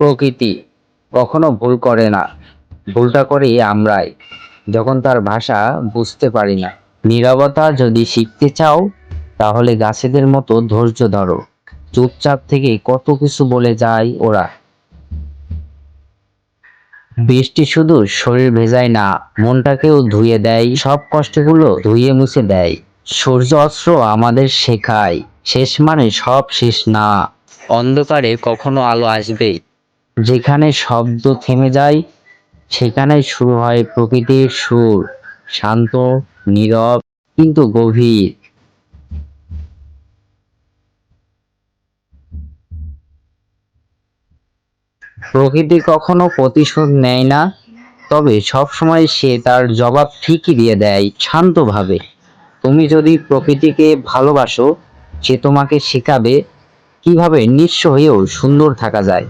প্রকৃতি কখনো ভুল করে না। ভুলটা করি আমরাই, যখন তার ভাষা বুঝতে পারি না। নীরবতা যদি শিখতে চাও, তাহলে গাছেদের মতো ধৈর্য ধরো। চুপচাপ থেকে কত কিছু বলে যায় ওরা। বৃষ্টি শুধু শরীর ভেজায় না, মনটাকেও ধুয়ে দেয়। সব কষ্টগুলো ধুয়ে মুছে দেয়। সূর্য অস্ত্র আমাদের শেখায়, শেষ মানে সব শেষ না। অন্ধকারে কখনো আলো আসবে যেখানে শব্দ থেমে যায় সেখানেই শুরু হয় প্রকৃতির সুর, শান্ত, নীরব, কিন্তু গভীর। প্রকৃতি কখনো প্রতিশোধ নেয় না, তবে সবসময় সে তার জবাব ঠিকই দিয়ে দেয়, শান্তভাবে। তুমি যদি প্রকৃতিকে ভালোবাসো, সে তোমাকে শেখাবে কীভাবে নিঃস্ব হয়েও সুন্দর থাকা যায়।